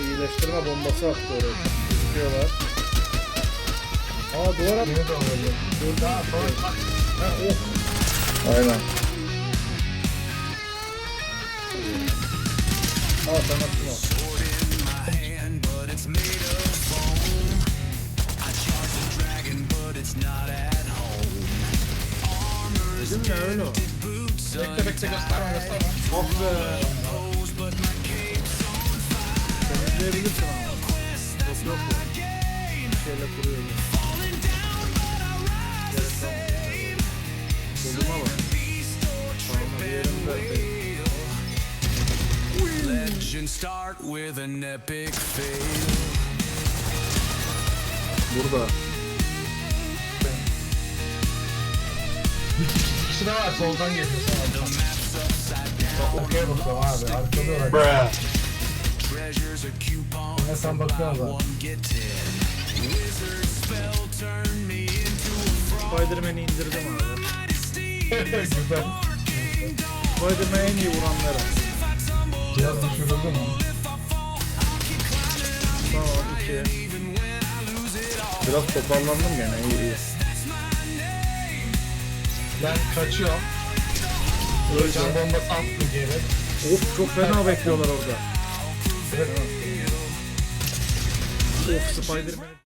Birleştirme bombası attı oraya. Çıkıyorlar. Aa duvar attı. Yeni de oluyor. Gördün Daha sonra bak. Ha, oh. Aynen. Al sen attın al. Dedim ya öyle o. Bekle bekle gösterme gösterme. Oh be. Temizleyebilirsin ama. Yok yok. Bir şeyle kuruyor bu. Gerek kalmadı. Koluma bak. Legends start with an epic fail. Burada. İkisi de var soldan geliyor. Bak okey bakıyorum abi. Arkada olarak. Treasures a coupon. Ne sen bakıyorsun da. One get ten. Wizard spell turn me into a frog. Spider-Man'i indirdim abi. Güzel. Spider-Man en iyi vuranları. Cihaz düşürüldü mü? Tamam iki. Biraz toparlandım gene iyi iyi. Ben kaçıyorum. Can bombası attım geri. Of çok fena bekliyorlar orada. Of Spider-Man.